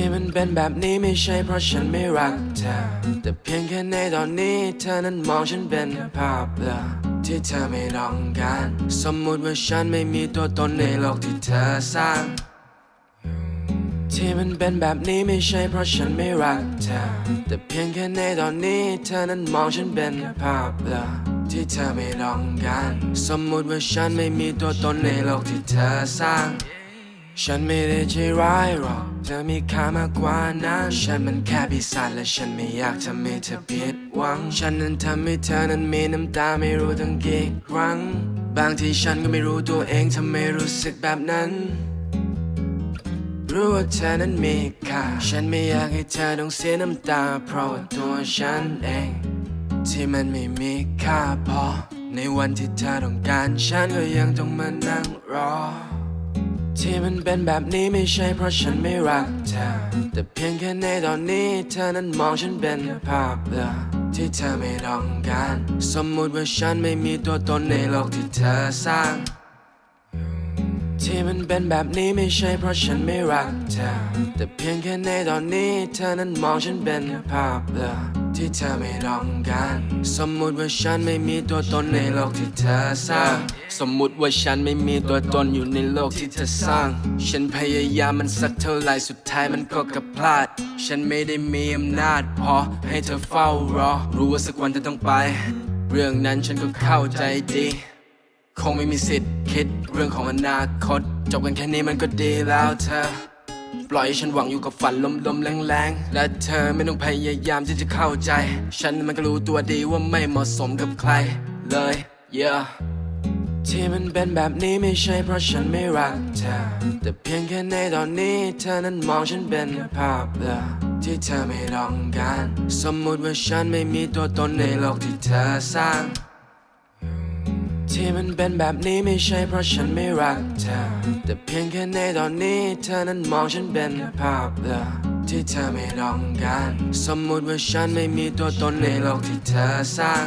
ที่มันเป็นแบบนี้ไม่ใช่เพราะฉันไม่รักเธอ แต่เพียงแค่ในตอนนี้เธอนั้นมองฉันเป็นภาพเล่าที่เธอไม่ต้องการ สมมุติว่าฉันไม่มีตัวตนในโลกที่เธอสร้าง ที่มันเป็นแบบนี้ไม่ใช่เพราะฉันไม่รักเธอ แต่เพียงแค่ในตอนนี้เธอนั้นมองฉันเป็นภาพเล่าที่เธอไม่ต้องการ สมมุติว่าฉันไม่มีตัวตนในโลกที่เธอสร้าง ฉันไม่ได้ใจร้ายหรอก เธอมีค่ามากกว่านั้น ฉันมันแค่ปีศาจและฉันไม่อยากทำให้เธอผิดหวัง ฉันนั้นทำให้เธอนั้นมีน้ำตาไม่รู้ตั้งกี่ครั้ง บางทีฉันก็ไม่รู้ตัวเองทำไมรู้สึกแบบนั้นรู้ว่าเธอนั้นมีค่า ฉันไม่อยากให้เธอต้องเสียน้ำตา เพราะาตัวฉันเอง ที่มันไม่มีค่าพอ ในวันที่เธอต้องการฉันก็ยังต้องมานั่งรอ ที่มันเป็นแบบนี้ไม่ใช่เพราะฉันไม่รักเธอ แต่เพียงแค่ในตอนนี้เธอนั้นมองฉันเป็นภาพเปล่าที่เธอไม่ต้องการ สมมุติว่าฉันไม่มีตัวตนในโลกที่เธอสร้าง ที่มันเป็นแบบนี้ไม่ใช่เพราะฉันไม่รักเธอ แต่เพียงแค่ในตอนนี้เธอนั้นมองฉันเป็นภาพเปล่า ที่เธอไม่ต้องการ สมมุติว่าฉันไม่มีตัวตนในโลกที่เธอสร้าง สมมุติว่าฉันไม่มีตัวตนอยู่ในโลกที่เธอสร้าง ฉันพยายามมันสักเท่าไหร่สุดท้ายมันก็กลับพลาด ฉันไม่ได้มีอำนาจพอให้เธอเฝ้ารอ รู้ว่าสักวันเธอต้องไป เรื่องนั้นฉันก็เข้าใจดี คงไม่มีสิทธิ์คิดเรื่องของอนาคต จบกันแค่นี้มันก็ดีแล้วเธอ ปล่อยให้ฉันหวังอยู่กับฝันลมๆแรงๆ และเธอไม่ต้องพยายามที่จะเข้าใจ ฉันมันก็รู้ตัวดีว่าไม่เหมาะสมกับใครเลย yeah ที่มันเป็นแบบนี้ไม่ใช่เพราะฉันไม่รักเธอ แต่เพียงแค่ในตอนนี้เธอนั้นมองฉันเป็นภาพเล่าที่เธอไม่ต้องการ สมมุติว่าฉันไม่มีตัวตนในโลกที่เธอสร้าง ที่มันเป็นแบบนี้ไม่ใช่เพราะฉันไม่รักเธอ แต่เพียงแค่ในตอนนี้เธอนั้นมองฉันเป็นภาพเล่าที่เธอไม่ต้องการ สมมุติว่าฉันไม่มีตัวตนในโลกที่เธอสร้าง